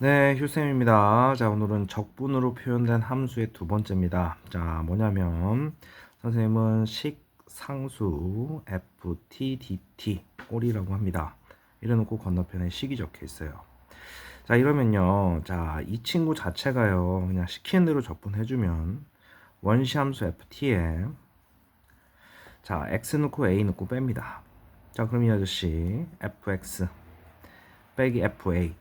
네, 휴쌤입니다. 자, 오늘은 적분으로 표현된 함수의 두 번째입니다. 자, 뭐냐면 선생님은 식상수 ftdt 꼴이라고 합니다. 이래놓고 건너편에 식이 적혀 있어요. 자, 이러면요. 자, 이 친구 자체가요. 그냥 시키는 대로 적분해주면 원시 함수 ft에 자, x 넣고 a 넣고 뺍니다. 자, 그럼 이 아저씨 fx 빼기 fa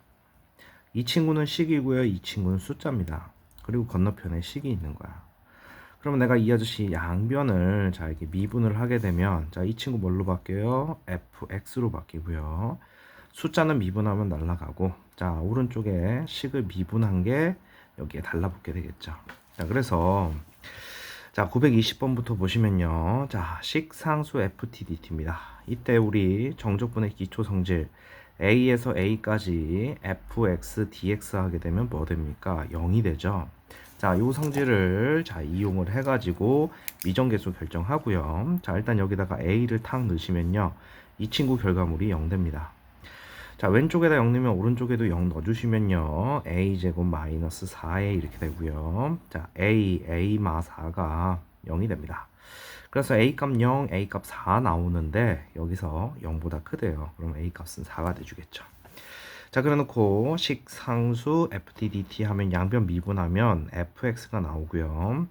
이 친구는 식이고요. 이 친구는 숫자입니다. 그리고 건너편에 식이 있는 거야. 그러면 내가 이 아저씨 양변을 자 이렇게 미분을 하게 되면 자 이 친구 뭘로 바뀌어요? fx로 바뀌고요. 숫자는 미분하면 날라가고 자 오른쪽에 식을 미분한 게 여기에 달라붙게 되겠죠. 자 그래서 자 920번부터 보시면요. 자 식상수 ftdt입니다. 이때 우리 정적분의 기초 성질 a에서 a까지 fx dx 하게 되면 뭐 됩니까? 0이 되죠. 자, 요 성질을 자 이용을 해가지고 미정계수 결정하고요. 자, 일단 여기다가 a를 탁 넣으시면요, 이 친구 결과물이 0 됩니다. 자, 왼쪽에다 0 넣으면 오른쪽에도 0 넣어주시면요, a 제곱 마이너스 4a 이렇게 되고요. 자, a a 마 4가 0이 됩니다. 그래서 a 값 0, a 값 4 나오는데 여기서 0보다 크대요. 그럼 a 값은 4가 돼주겠죠. 자, 그래놓고 식상수 ftdt 하면 양변 미분하면 fx가 나오고요.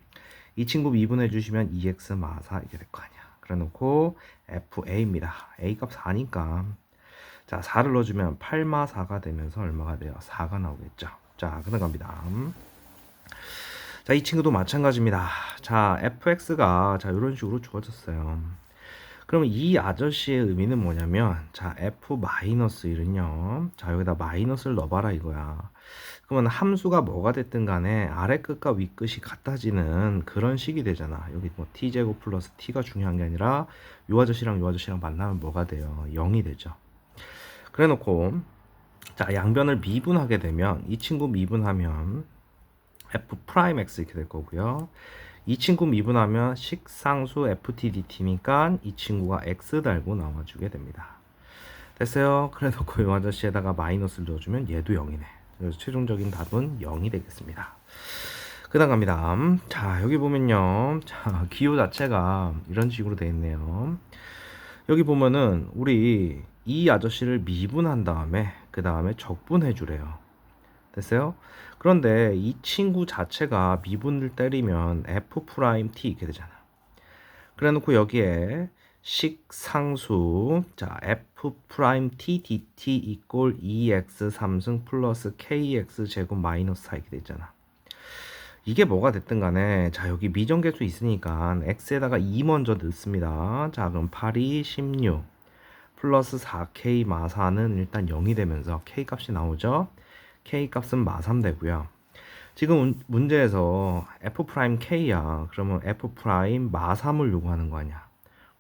이 친구 미분해 주시면 2x 마사 이게 될 거 아니야. 그래놓고 fa입니다. a 값 4니까 자 4를 넣어주면 8마 4가 되면서 얼마가 돼요? 4가 나오겠죠. 자, 그럼 갑니다. 자, 이 친구도 마찬가지입니다. 자, fx가 자, 이런 식으로 주어졌어요. 그러면 이 아저씨의 의미는 뭐냐면 자, f-1은요. 자, 여기다 마이너스를 넣어 봐라 이거야. 그러면 함수가 뭐가 됐든 간에 아래 끝과 위 끝이 같아지는 그런 식이 되잖아. 여기 뭐 t제곱 플러스 t가 중요한 게 아니라 요 아저씨랑 요 아저씨랑 만나면 뭐가 돼요? 0이 되죠. 그래 놓고 자, 양변을 미분하게 되면 이 친구 미분하면 f 프라임 x 이렇게 될 거고요. 이 친구 미분하면 식상수 ftdt니까 이 친구가 x 달고 나와주게 됩니다. 됐어요? 그래 놓고 이 아저씨에다가 마이너스를 넣어주면 얘도 0이네. 그래서 최종적인 답은 0이 되겠습니다. 그 다음 갑니다. 자, 여기 보면요. 자, 기호 자체가 이런 식으로 되어 있네요. 여기 보면은 우리 이 아저씨를 미분한 다음에 그 다음에 적분해 주래요. 됐어요? 그런데 이 친구 자체가 미분을 때리면 f 프라임 t 이렇게 되잖아. 그래 놓고 여기에 식상수 자 f 프라임 t dt 이꼴 2x 3승 플러스 kx 제곱 마이너스 4 이렇게 되잖아. 이게 뭐가 됐든 간에 자 여기 미정계수 있으니까 x에다가 2 먼저 넣습니다. 자 그럼 8이 16 플러스 4k 마사는 일단 0이 되면서 k 값이 나오죠. K 값은 마3 되고요. 지금 문제에서 f 프라임 k야. 그러면 f 프라임 마3을 요구하는 거 아니야.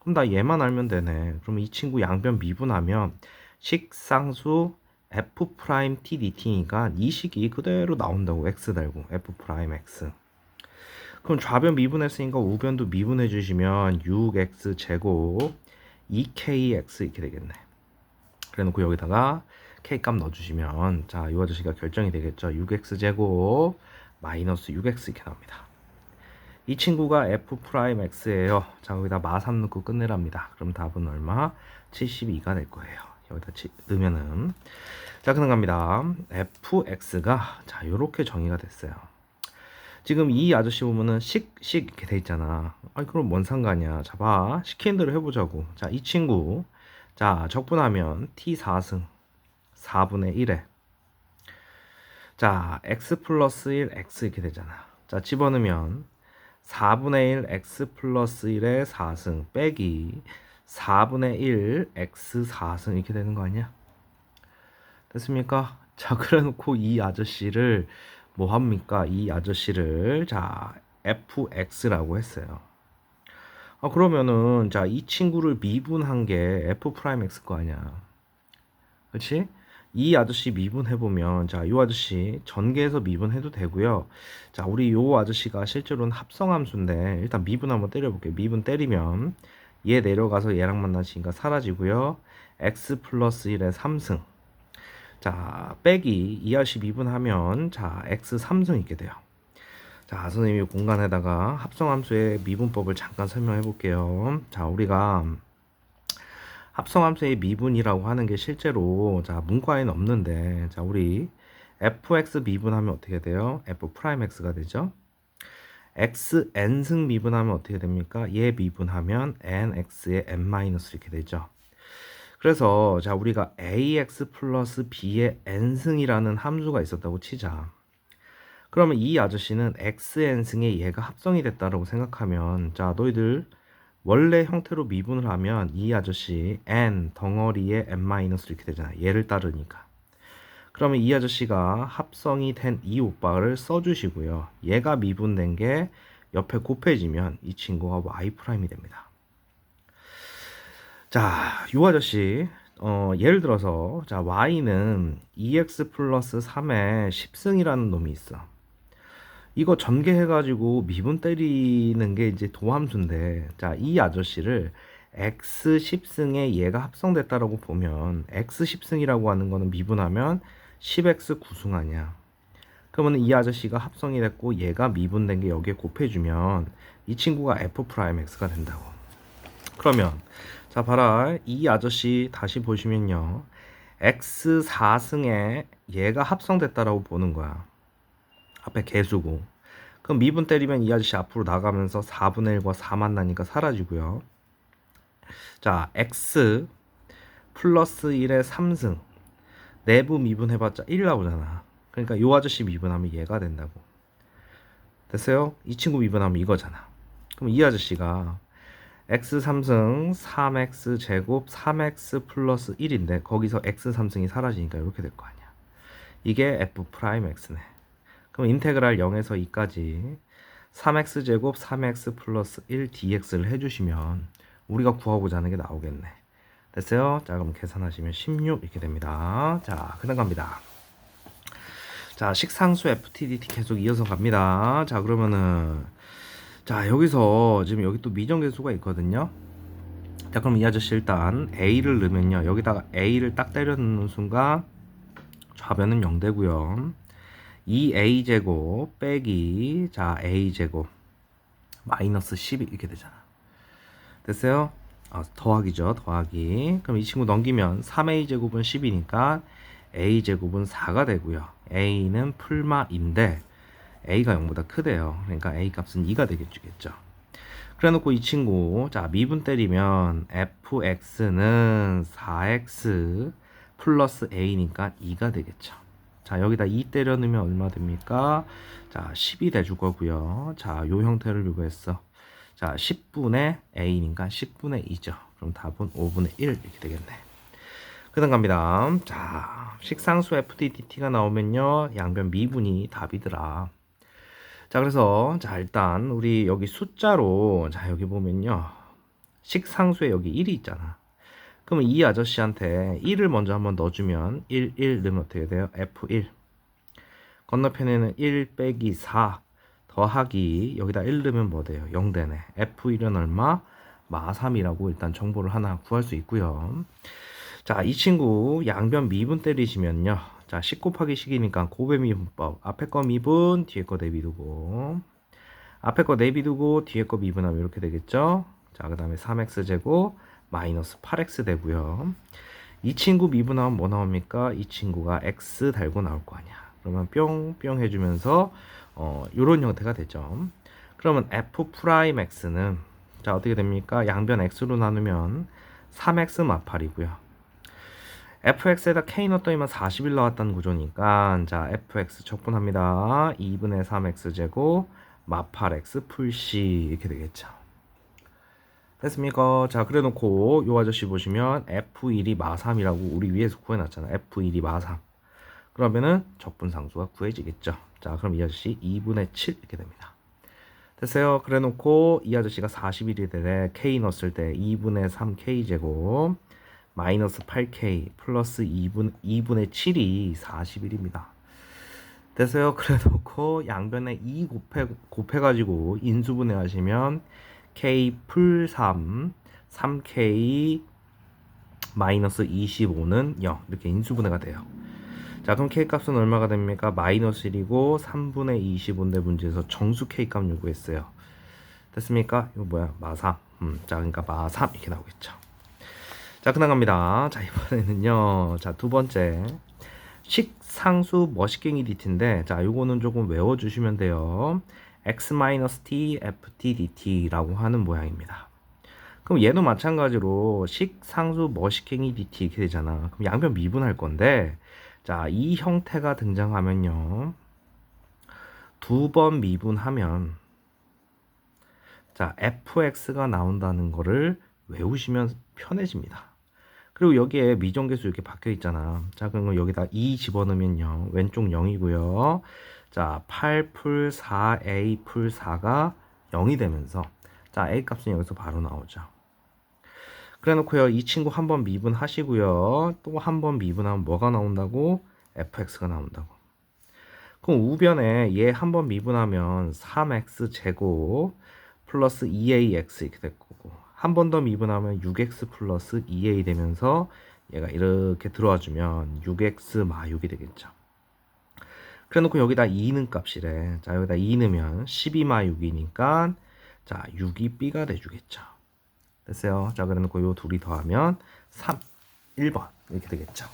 그럼 나 얘만 알면 되네. 그럼 이 친구 양변 미분하면 식상수 f 프라임 t dt니까 이 식이 그대로 나온다고 x 달고 f 프라임 x. 그럼 좌변 미분했으니까 우변도 미분해 주시면 6x 제곱 2kx 이렇게 되겠네. 그래 놓고 여기다가 k 값 넣어주시면 자, 이 아저씨가 결정이 되겠죠. 6x 제곱 마이너스 6x 이렇게 나옵니다. 이 친구가 f 프라임 x예요. 자, 여기다 마3 넣고 끝내랍니다. 그럼 답은 얼마? 72가 될 거예요. 여기다 치, 넣으면은 자, 그럼 갑니다. fx가 자, 요렇게 정의가 됐어요. 지금 이 아저씨 보면은 식, 식 이렇게 돼 있잖아. 아니, 그럼 뭔 상관이야. 자, 봐. 시키는 대로 해보자고. 자, 이 친구. 자, 적분하면 t4승 4분의 1에 자 x 플러스 1 x 이렇게 되잖아 자 집어넣으면 4분의 1 x 플러스 1의 4승 빼기 4분의 1 x 4승 이렇게 되는 거 아니야? 됐습니까? 자 그래 놓고 이 아저씨를 뭐 합니까? 이 아저씨를 자 fx라고 했어요 아 그러면은 자 이 친구를 미분한 게 f 프라임 x 거 아니야 그렇지? 이 아저씨 미분해 보면 자, 이 아저씨 전개해서 미분해도 되고요. 자, 우리 요 아저씨가 실제로는 합성함수인데 일단 미분 한번 때려 볼게요. 미분 때리면 얘 내려가서 얘랑 만나시니까 사라지고요. x 플러스 1의 3승 자, 빼기 2하시 미분하면 자, x 3승 있게 돼요. 자, 선생님이 공간에다가 합성함수의 미분법을 잠깐 설명해 볼게요. 자, 우리가 합성함수의 미분이라고 하는 게 실제로 자, 문과에는 없는데 자, 우리 fx 미분하면 어떻게 돼요? f 프라임 x가 되죠. x n승 미분하면 어떻게 됩니까? 얘 미분하면 nx의 n 마이너스 이렇게 되죠. 그래서 자 우리가 ax 플러스 b의 n승이라는 함수가 있었다고 치자. 그러면 이 아저씨는 xn승의 얘가 합성이 됐다라고 생각하면 자 너희들 원래 형태로 미분을 하면 이 아저씨 n 덩어리의 n 마이너스 이렇게 되잖아. 얘를 따르니까. 그러면 이 아저씨가 합성이 된 이 오빠를 써주시고요. 얘가 미분된 게 옆에 곱해지면 이 친구가 y 프라임이 됩니다. 자, 이 아저씨 어, 예를 들어서 자 y는 2x 플러스 3의 10승이라는 놈이 있어. 이거 전개해가지고 미분 때리는 게 이제 도함수인데 자 이 아저씨를 x 10승에 얘가 합성됐다라고 보면 x 10승이라고 하는 거는 미분하면 10x 9승 아니야. 그러면 이 아저씨가 합성이 됐고 얘가 미분된 게 여기에 곱해주면 이 친구가 f 프라임 x가 된다고. 그러면 자 봐라 이 아저씨 다시 보시면요 x 4승에 얘가 합성됐다라고 보는 거야. 앞에 개수고. 그럼 미분 때리면 이 아저씨 앞으로 나가면서 4분의 1과 4 만 나니까 사라지고요. 자, x 플러스 1의 3승. 내부 미분해봤자 1 나오잖아. 그러니까 요 아저씨 미분하면 얘가 된다고. 됐어요? 이 친구 미분하면 이거잖아. 그럼 이 아저씨가 x 3승 3x 제곱 3x 플러스 1인데 거기서 x 3승이 사라지니까 이렇게 될 거 아니야. 이게 f 프라임 x네. 그럼 인테그랄 0에서 2까지 3x 제곱 3x 플러스 1 dx를 해주시면 우리가 구하고자 하는 게 나오겠네. 됐어요? 자, 그럼 계산하시면 16 이렇게 됩니다. 자, 그다음 갑니다. 자, 식상수 FTDT 계속 이어서 갑니다. 자, 그러면은 자, 여기서 지금 여기 또 미정계수가 있거든요. 자, 그럼 이 아저씨 일단 A를 넣으면요. 여기다가 A를 딱 때려 넣는 순간 좌변은 0 되고요. 2a제곱 빼기 자 a제곱 마이너스 10이 이렇게 되잖아. 됐어요? 아, 더하기죠 더하기. 그럼 이 친구 넘기면 3a제곱은 10이니까 a제곱은 4가 되고요. A는 풀마인데 a가 0보다 크대요. 그러니까 a 값은 2가 되겠죠. 그래 놓고 이 친구 자 미분 때리면 fx는 4x 플러스 a니까 2가 되겠죠 자, 여기다 2 때려 넣으면 얼마 됩니까? 자, 10이 돼줄 거고요. 자, 요 형태를 요구했어. 자, 10분의 a니까 10분의 2죠. 그럼 답은 5분의 1 이렇게 되겠네. 그 다음 갑니다. 자, 식상수 FDDT가 나오면요. 양변 미분이 답이더라. 자, 그래서 자, 일단 우리 여기 숫자로 자, 여기 보면요. 식상수에 여기 1이 있잖아. 그러면 이 아저씨한테 1을 먼저 한번 넣어주면 1, 1 넣으면 어떻게 돼요? F1 건너편에는 1 빼기 4 더하기 여기다 1 넣으면 뭐 돼요? 0 되네 F1은 얼마? 마 3이라고 일단 정보를 하나 구할 수 있고요 자 이 친구 양변 미분 때리시면요 자 10 곱하기 식이니까 고배 미분법 앞에 거 미분 뒤에 거 내비두고 앞에 거 내비두고 뒤에 거 미분하면 이렇게 되겠죠 자 그 다음에 3x제곱 마이너스 8x 되고요. 이 친구 미분하면 뭐 나옵니까? 이 친구가 x 달고 나올 거 아니야. 그러면 뿅뿅 해주면서 어, 이런 형태가 되죠. 그러면 f 프라임 x는 자 어떻게 됩니까? 양변 x로 나누면 3x 마팔이고요. fx에다 k 넣었더니만 41 나왔다는 구조니까 자 fx 적분합니다. 2분의 3x 제곱 마팔 x 풀 c 이렇게 되겠죠. 됐습니까? 자, 그래 놓고 요 아저씨 보시면 F1이 마3이라고 우리 위에서 구해놨잖아. F1이 마3. 그러면은 적분상수가 구해지겠죠. 자, 그럼 이 아저씨 2분의 7 이렇게 됩니다. 됐어요? 그래 놓고 이 아저씨가 41이 되래. K 넣었을 때 2분의 3K 제곱 마이너스 8K 플러스 2분, 2분의 7이 41입니다. 됐어요? 그래 놓고 양변에 2 곱해, 곱해가지고 인수분해 하시면 k 풀 3, 3k 마이너스 25는 0 이렇게 인수분해가 돼요. 자 그럼 k 값은 얼마가 됩니까? 마이너스 1이고 3분의 25인데 문제에서 정수 k 값 요구했어요. 됐습니까? 이거 뭐야? 마삼. 음, 자 그러니까 마삼 이렇게 나오겠죠. 자 그다음 갑니다. 자 이번에는요. 자 두 번째 식상수 머시갱이 dt인데 자 요거는 조금 외워주시면 돼요. X-t ft dt라고 하는 모양입니다. 그럼 얘도 마찬가지로 식 상수 머시갱이 dt 이렇게 되잖아. 그럼 양변 미분할 건데 자, 이 형태가 등장하면요. 두 번 미분하면 자, fx가 나온다는 거를 외우시면 편해집니다. 그리고 여기에 미정계수 이렇게 박혀 있잖아. 자, 그럼 여기다 2 집어넣으면요. 왼쪽 0이고요. 자, 8 풀 4 a 풀 4가 0이 되면서 자, a 값은 여기서 바로 나오죠. 그래 놓고요. 이 친구 한 번 미분하시고요. 또 한 번 미분하면 뭐가 나온다고? fx가 나온다고. 그럼 우변에 얘 한 번 미분하면 3x 제곱 플러스 2ax 이렇게 될 거고 한 번 더 미분하면 6x 플러스 2a 되면서 얘가 이렇게 들어와 주면 6x 마 6이 되겠죠. 그래 놓고 여기다 2는 값이래. 자, 여기다 2 넣으면 12마 6이니까 자, 6이 b가 돼 주겠죠. 됐어요. 자, 그래 놓고 요 둘이 더하면 3, 1번 이렇게 되겠죠.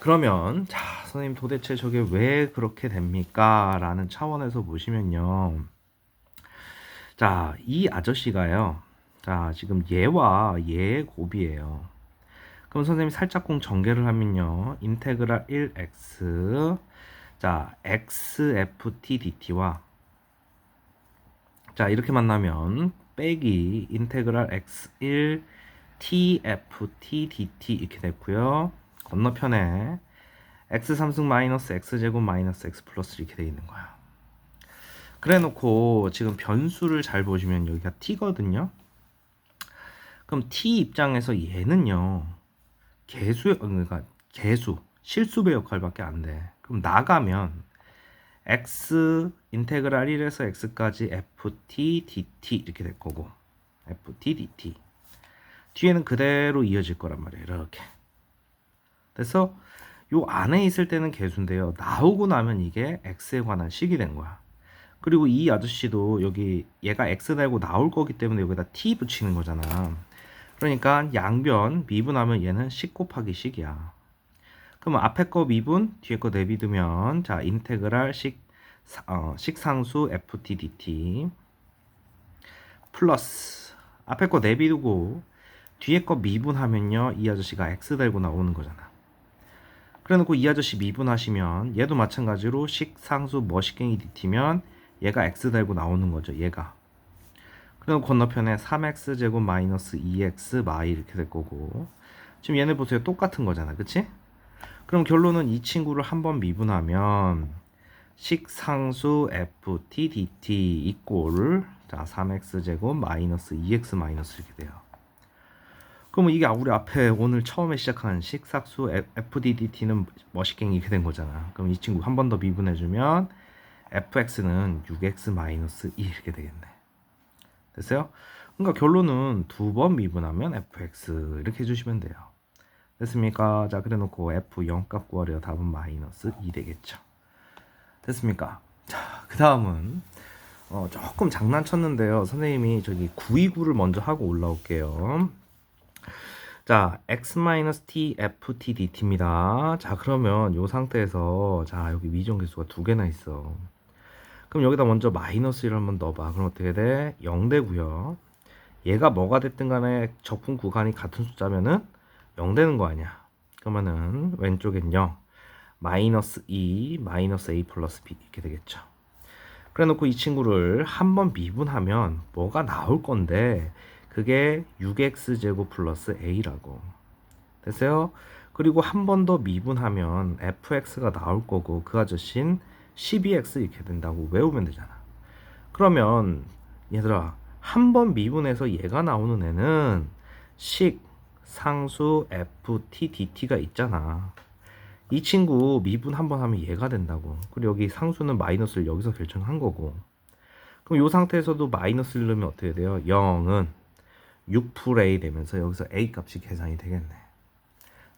그러면 자, 선생님 도대체 저게 왜 그렇게 됩니까? 라는 차원에서 보시면요. 자, 이 아저씨가요. 자, 지금 얘와 얘의 곱이에요. 그럼 선생님 살짝공 전개를 하면요. 인테그랄 1x 자, xft dt와 자, 이렇게 만나면 빼기 인테그랄 x1 tft dt 이렇게 됐고요. 건너편에 x 3승 마이너스 x 제곱 마이너스 x 플러스 이렇게 돼 있는 거야. 그래 놓고 지금 변수를 잘 보시면 여기가 t거든요. 그럼 t 입장에서 얘는요. 개수 그러니까 개수 실수배 역할밖에 안 돼. 그럼 나가면 x 인테그랄 1에서 x까지 ft dt 이렇게 될 거고 ft dt 뒤에는 그대로 이어질 거란 말이에요. 이렇게. 그래서 요 안에 있을 때는 개수인데요. 나오고 나면 이게 x에 관한 식이 된 거야. 그리고 이 아저씨도 여기 얘가 x 달고 나올 거기 때문에 여기다 t 붙이는 거잖아. 그러니까 양변 미분하면 얘는 10 곱하기 식이야. 그럼 앞에 거 미분, 뒤에 거 내비두면 자 인테그랄 식 어, 식상수 ft dt 플러스 앞에 거 내비두고 뒤에 거 미분하면요 이 아저씨가 x 달고 나오는 거잖아. 그래놓고 이 아저씨 미분하시면 얘도 마찬가지로 식상수 머시갱이 dt면 얘가 x 달고 나오는 거죠. 얘가. 그리고 건너편에 3x 제곱 마이너스 2x 마이 이렇게 될 거고 지금 얘네 보세요. 똑같은 거잖아. 그치? 그럼 결론은 이 친구를 한번 미분하면 식상수 ft dt 이꼴 자 3x 제곱 마이너스 2x 마이너스 이렇게 돼요. 그러면 이게 우리 앞에 오늘 처음에 시작한 식삭수 FDDT는 머시갱이 이렇게 된 거잖아. 그럼 이 친구 한 번 더 미분해주면 fx는 6x 2 이렇게 되겠네. 됐어요? 그러니까 결론은 두 번 미분하면 fx 이렇게 해주시면 돼요. 됐습니까? 자 그래 놓고 f 0 값 구하려 답은 마이너스 2 되겠죠. 됐습니까? 자, 그 다음은 어, 조금 장난쳤는데요. 선생님이 저기 929를 먼저 하고 올라올게요. 자, x-t ft dt입니다. 자, 그러면 이 상태에서 자, 여기 미정계수가 두 개나 있어. 그럼 여기다 먼저 마이너스 1을 한번 넣어봐. 그럼 어떻게 돼? 0 되고요. 얘가 뭐가 됐든 간에 적분 구간이 같은 숫자면은 0 되는 거 아니야. 그러면은 왼쪽엔 0, 마이너스 2, 마이너스 a 플러스 b 이렇게 되겠죠. 그래 놓고 이 친구를 한번 미분하면 뭐가 나올 건데 그게 6x제곱 플러스 a라고. 됐어요? 그리고 한 번 더 미분하면 fx가 나올 거고 그 아저씨는 12x 이렇게 된다고 외우면 되잖아. 그러면 얘들아 한 번 미분해서 얘가 나오는 애는 식 상수 ft dt가 있잖아. 이 친구 미분 한번 하면 얘가 된다고. 그리고 여기 상수는 마이너스를 여기서 결정한 거고. 그럼 이 상태에서도 마이너스를 넣으면 어떻게 돼요? 0은 6풀 A 되면서 여기서 A 값이 계산이 되겠네.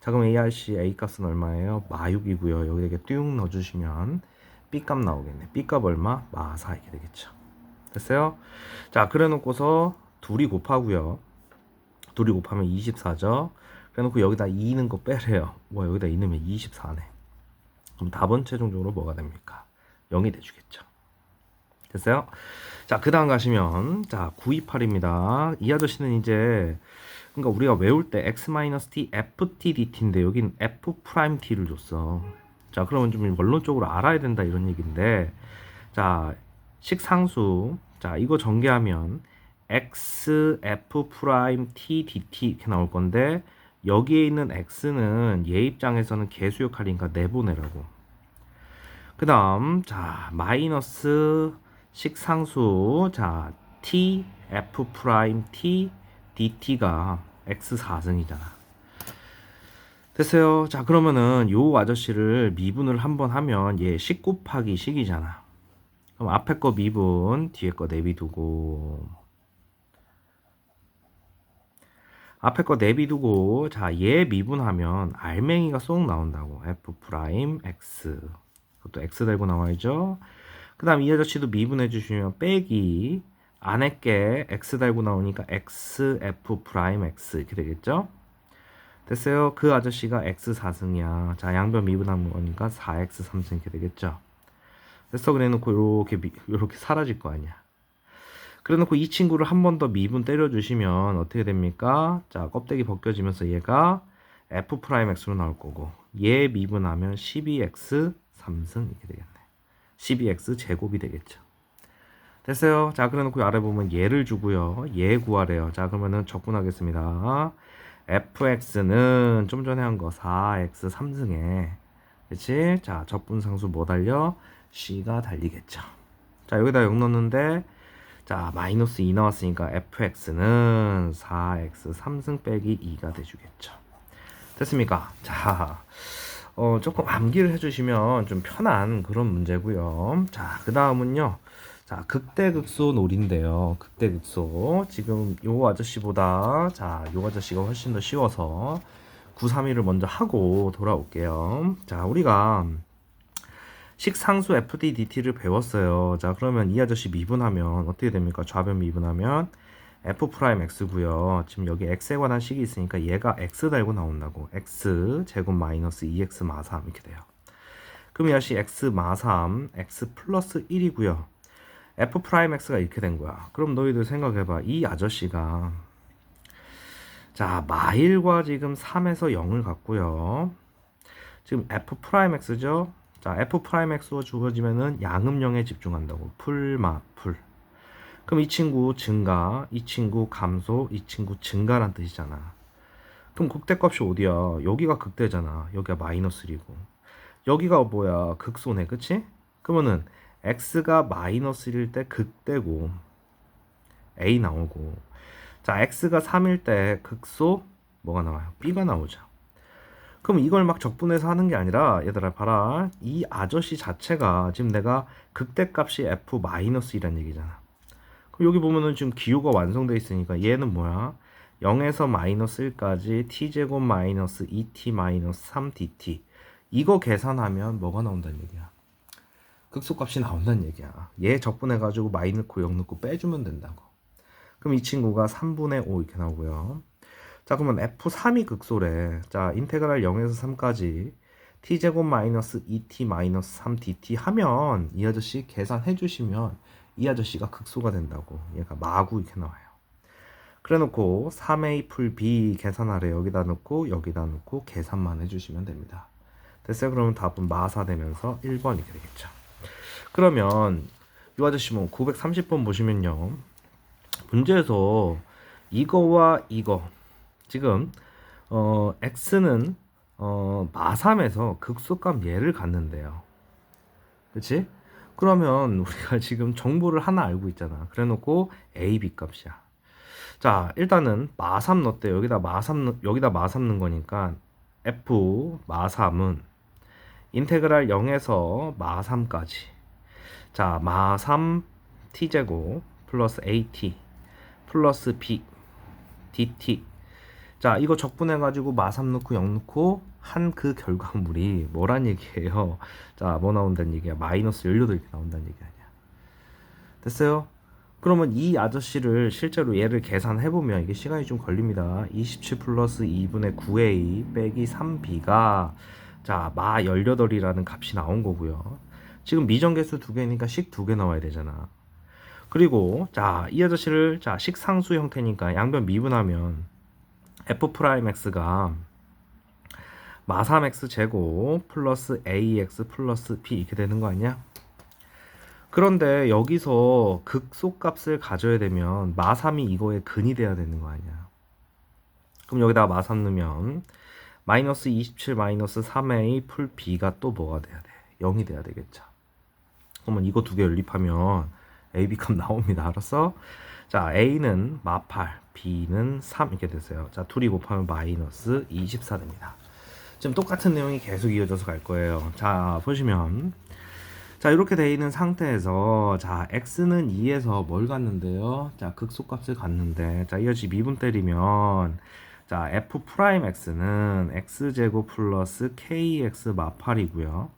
자 그럼 ARC A 값은 얼마예요? 마6이고요. 여기 이렇게 띄웅 넣어주시면 B 값 나오겠네. B 값 얼마? 마4 이렇게 되겠죠. 됐어요? 자 그래 놓고서 둘이 곱하고요. 둘이 곱하면 24죠. 그래 놓고 여기다 2 있는 거 빼래요. 와 여기다 2 넣으면 24네. 그럼 답은 최종적으로 뭐가 됩니까? 0이 돼주겠죠. 됐어요? 자, 그 다음 가시면, 자, 928입니다. 이 아저씨는 이제, 그러니까 우리가 외울 때 x-t, ft, dt인데, 여긴 f 프라임 t를 줬어. 자, 그러면 좀 원론적으로 알아야 된다, 이런 얘기인데, 자, 식상수, 자, 이거 전개하면, x, f 프라임 t, dt 이렇게 나올 건데, 여기에 있는 x는 얘 입장에서는 개수 역할이니까 내보내라고. 그 다음, 자, 마이너스 식상수, 자, t, f 프라임 t, dt가 x 4승이잖아. 됐어요. 자, 그러면은 요 아저씨를 미분을 한번 하면 얘 10 곱하기 식이잖아. 그럼 앞에 거 미분, 뒤에 거 내비두고. 앞에 거 내비두고, 자, 얘 미분하면 알맹이가 쏙 나온다고. f 프라임 x. 그것도 x 달고 나와야죠. 그 다음 이 아저씨도 미분해 주시면 빼기 안에 게 x 달고 나오니까 x f 프라임 x 이렇게 되겠죠? 됐어요. 그 아저씨가 x 4승이야. 자 양변 미분하는 거니까 4x 3승 이렇게 되겠죠? 됐어 그래놓고 요렇게 요렇게 사라질 거 아니야. 그래놓고 이 친구를 한 번 더 미분 때려주시면 어떻게 됩니까? 자 껍데기 벗겨지면서 얘가 f 프라임 x로 나올 거고 얘 미분하면 12x 3승 이렇게 되겠네. 12x 제곱이 되겠죠. 됐어요. 자, 그래 놓고 아래 보면 얘를 주고요. 얘 구하래요. 자, 그러면은 적분하겠습니다. fx는 좀 전에 한 거 4x 3승에 그치? 자, 적분상수 뭐 달려? c가 달리겠죠. 자, 여기다 0 넣는데 자, 마이너스 2 나왔으니까 fx는 4x 3승 빼기 2가 돼주겠죠. 됐습니까? 자, 어, 조금 암기를 해주시면 좀 편한 그런 문제고요. 자, 그 다음은요. 자, 극대극소 놀인데요. 극대극소. 지금 요 아저씨보다, 자, 요 아저씨가 훨씬 더 쉬워서 9, 3, 1을 먼저 하고 돌아올게요. 자, 우리가 식상수 FD DT를 배웠어요. 자, 그러면 이 아저씨 미분하면 어떻게 됩니까? 좌변 미분하면 f 프라임 x고요. 지금 여기 x에 관한 식이 있으니까 얘가 x 달고 나온다고. x 제곱 마이너스 2x 마3 이렇게 돼요. 그럼 이것이 x 마3 x 플러스 1이고요. f 프라임 x가 이렇게 된 거야. 그럼 너희들 생각해봐. 이 아저씨가 자 마1과 지금 3에서 0을 갖고요. 지금 f 프라임 x죠. 자 f 프라임 x로 주어지면은 양음령에 집중한다고. 풀마 풀. 그럼 이 친구 증가, 이 친구 감소, 이 친구 증가란 뜻이잖아. 그럼 극대값이 어디야? 여기가 극대잖아. 여기가 마이너스 1이고. 여기가 뭐야? 극소네. 그치? 그러면은 x가 마이너스 1일 때 극대고 a 나오고 자 x가 3일 때 극소 뭐가 나와요? b가 나오죠. 그럼 이걸 막 적분해서 하는 게 아니라 얘들아 봐라 이 아저씨 자체가 지금 내가 극대값이 f 마이너스 1이란 얘기잖아. 여기 보면은 지금 기호가 완성되어 있으니까 얘는 뭐야? 0에서 마이너스 1까지 t제곱 마이너스 2t 마이너스 3dt 이거 계산하면 뭐가 나온다는 얘기야? 극소값이 나온다는 얘기야. 얘 적분해가지고 마이 넣고 0 넣고 빼주면 된다고. 그럼 이 친구가 3분의 5 이렇게 나오고요. 자 그러면 f3이 극소래. 자 인테그랄 0에서 3까지 t제곱 마이너스 2t 마이너스 3dt 하면 이 아저씨 계산해 주시면 이 아저씨가 극소가 된다고. 얘가 마구 이렇게 나와요. 그래 놓고 3a 풀 b 계산하래. 여기다 넣고 여기다 넣고 계산만 해주시면 됩니다. 됐어요? 그러면 답은 마사 되면서 1번 이렇게 되겠죠. 그러면 이 아저씨 뭐 930번 보시면요. 문제에서 이거와 이거 지금 어 x는 어 마3에서 극소값 얘를 갖는데요 그치? 그러면 우리가 지금 정보를 하나 알고 있잖아. 그래 놓고 A, B 값이야. 자, 일단은 마3 넣었대. 여기다 마3 여기다 마3 넣은 거니까 F 마3은 인테그랄 0에서 마3까지. 자, 마3 t제곱 플러스 AT 플러스 B dt 자, 이거 적분해가지고 마3 넣고 0 넣고 한 그 결과물이 뭐란 얘기예요? 자, 뭐 나온다는 얘기야? 마이너스 18개 나온다는 얘기 아니야. 됐어요? 그러면 이 아저씨를 실제로 얘를 계산해보면 이게 시간이 좀 걸립니다. 27 플러스 2분의 9a 빼기 3b가 자, 마 18이라는 값이 나온 거고요. 지금 미정계수 두 개니까 식 두 개 나와야 되잖아. 그리고 자, 이 아저씨를 자, 식상수 형태니까 양변 미분하면 f 프라임 x가 마 3x 제곱 플러스 ax 플러스 b 이렇게 되는 거 아니야? 그런데 여기서 극소값을 가져야 되면 마3이 이거의 근이 돼야 되는 거 아니야. 그럼 여기다가 마3 넣으면 마이너스 27 마이너스 3a 풀 b가 또 뭐가 돼야 돼? 0이 돼야 되겠죠. 그러면 이거 두 개 연립하면 a, b 값 나옵니다. 알았어? 자, a는 마8, b는 3 이렇게 됐어요. 자, 둘이 곱하면 마이너스 24 됩니다. 지금 똑같은 내용이 계속 이어져서 갈 거예요. 자, 보시면. 자 이렇게 돼 있는 상태에서 자 x는 2에서 뭘 갔는데요? 자 극소값을 갔는데. 자 이어지 미분 때리면 자 f 프라임 x는 x제곱 플러스 kx 마팔이고요.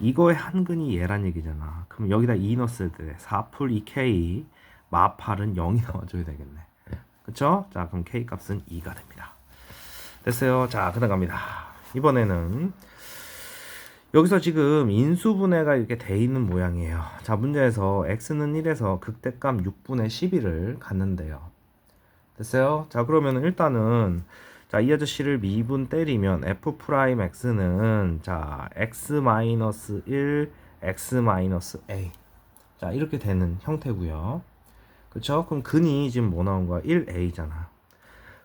이거의 한근이 얘란 얘기잖아. 그럼 여기다 2 넣었을 때 4풀 2k 마팔은 0이 나와줘야 되겠네 그쵸? 자 그럼 k 값은 2가 됩니다 됐어요 자 그 다음 갑니다 이번에는 여기서 지금 인수분해가 이렇게 돼 있는 모양이에요. 자, 문제에서 x는 1에서 극대값 6분의 11을 갖는데요. 됐어요? 자, 그러면 일단은 자, 이 아저씨를 미분 때리면 f 프라임 x는 자, x 마이너스 1, x 마이너스 a. 자, 이렇게 되는 형태고요. 그쵸? 그럼 근이 지금 뭐 나온 거야? 1a잖아.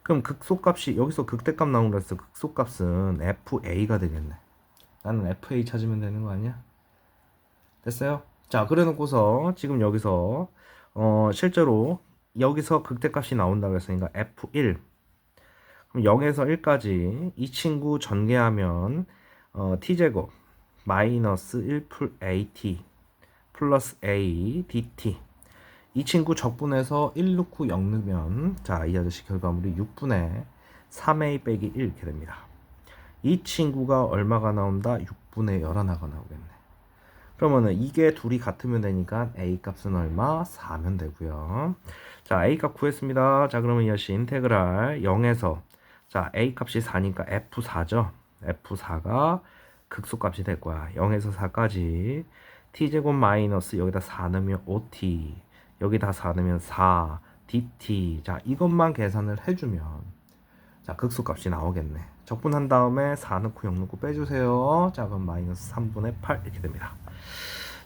그럼 극소값이 여기서 극대값 나온 거라서 극소값은 fa가 되겠네. 나는 FA 찾으면 되는 거 아니야? 됐어요? 자, 그래 놓고서 지금 여기서 어, 실제로 여기서 극대값이 나온다고 했으니까 F1 그럼 0에서 1까지 이 친구 전개하면 어, t제곱 마이너스 1 풀 at 플러스 a dt 이 친구 적분해서 1 넣고 0 넣으면 자 이 아저씨 결과물이 6분의 3a 빼기 1 이렇게 됩니다. 이 친구가 얼마가 나온다? 6분의 11하가 나오겠네. 그러면은 이게 둘이 같으면 되니까 a 값은 얼마? 4면 되고요. 자, a 값 구했습니다. 자, 그러면 이것이 인테그랄 0에서 자, a 값이 4니까 f4죠. f4가 극소값이 될 거야. 0에서 4까지 t제곱 마이너스 여기다 4 넣으면 5t 여기다 4 넣으면 4 dt 자 이것만 계산을 해주면 자 극소값이 나오겠네 적분한 다음에 4 넣고 0 넣고 빼주세요. 자, 그럼 마이너스 3분의 8 이렇게 됩니다.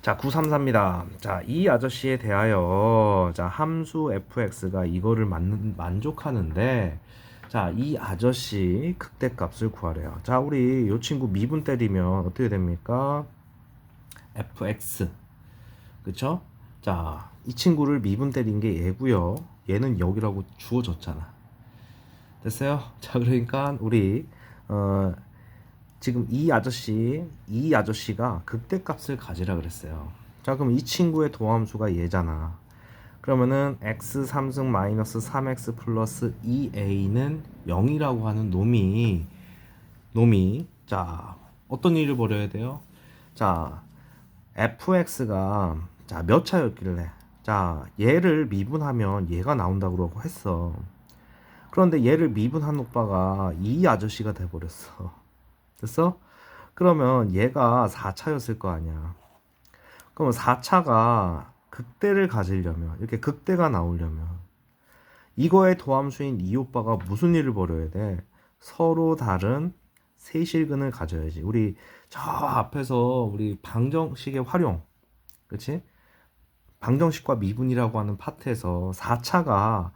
자, 933입니다. 자, 이 아저씨에 대하여 자, 함수 fx가 이거를 만, 만족하는데 자, 이 아저씨 극대값을 구하래요. 자, 우리 이 친구 미분 때리면 어떻게 됩니까? fx. 그쵸? 자, 이 친구를 미분 때린 게 얘고요. 얘는 여기라고 주어졌잖아. 됐어요? 자, 그러니까 우리 어, 지금 이 아저씨, 이 아저씨가 극대값을 가지라 그랬어요. 자, 그럼 이 친구의 도함수가 얘잖아. 그러면은 x 3승 마이너스 3x 플러스 2a는 0이라고 하는 놈이 놈이 자 어떤 일을 벌여야 돼요? 자 fx가 자 몇 차였길래 자 얘를 미분하면 얘가 나온다고 했어. 그런데 얘를 미분한 오빠가 이 아저씨가 돼버렸어. 됐어? 그러면 얘가 4차였을 거 아니야. 그러면 4차가 극대를 가지려면, 이렇게 극대가 나오려면, 이거의 도함수인 이 오빠가 무슨 일을 벌여야 돼? 서로 다른 세실근을 가져야지. 우리 저 앞에서 우리 방정식의 활용, 그치? 방정식과 미분이라고 하는 파트에서 4차가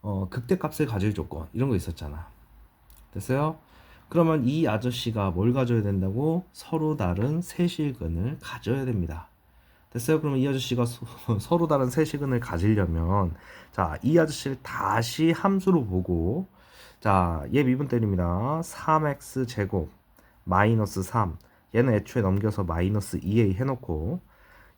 어, 극대값을 가질 조건 이런 거 있었잖아. 됐어요? 그러면 이 아저씨가 뭘 가져야 된다고? 서로 다른 세실근을 가져야 됩니다. 됐어요? 그러면 이 아저씨가 소, 서로 다른 세실근을 가지려면 자, 이 아저씨를 다시 함수로 보고 자, 얘 미분 때립니다. 3x 제곱 마이너스 3 얘는 애초에 넘겨서 마이너스 2a 해놓고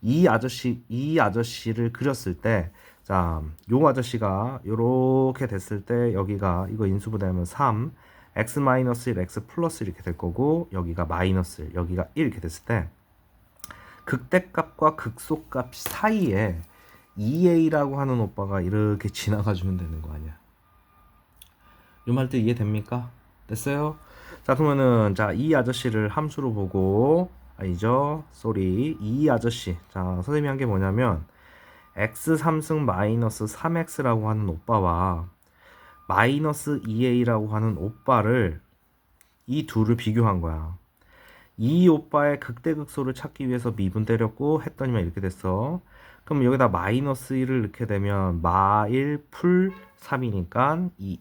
이 아저씨 이 아저씨를 그렸을 때 자, 요 아저씨가 요렇게 됐을 때 여기가 이거 인수분해하면 3, x 마이너스 1, x 플러스 이렇게 될 거고 여기가 마이너스 1, 여기가 1 이렇게 됐을 때 극대값과 극소값 사이에 2a라고 하는 오빠가 이렇게 지나가 주면 되는 거 아니야. 요 말 때 이해됩니까? 됐어요? 자 그러면은 자 이 아저씨를 함수로 보고 아니죠? 쏘리 이 아저씨 자 선생님이 한 게 뭐냐면 x 3승 마이너스 3x라고 하는 오빠와 마이너스 2a라고 하는 오빠를 이 둘을 비교한 거야. 이 오빠의 극대극소를 찾기 위해서 미분 때렸고 했더니만 이렇게 됐어. 그럼 여기다 마이너스 1을 넣게 되면 마1 풀 3이니까 2.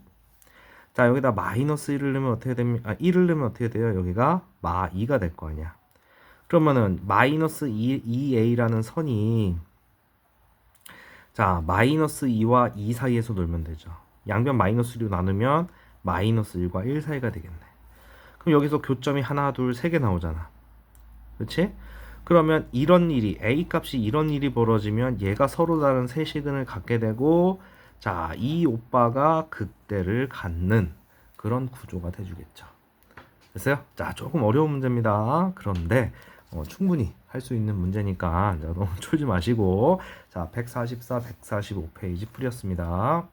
자 여기다 마이너스 1을 넣으면 어떻게 됩니까? 아, 1을 넣으면 어떻게 돼요? 여기가 마 2가 될 거 아니야. 그러면은 마이너스 2, 2a라는 선이 자 마이너스 2와 2 사이에서 놀면 되죠. 양변 마이너스 1로 나누면 마이너스 1과 1 사이가 되겠네. 그럼 여기서 교점이 하나, 둘, 세 개 나오잖아. 그렇지? 그러면 이런 일이 a 값이 이런 일이 벌어지면 얘가 서로 다른 세 시근을 갖게 되고 자, 이 오빠가 극대를 갖는 그런 구조가 돼 주겠죠. 됐어요? 자, 조금 어려운 문제입니다. 그런데 어, 충분히 할 수 있는 문제니까 자, 너무 쫄지 마시고 자, 144, 145페이지 풀이었습니다.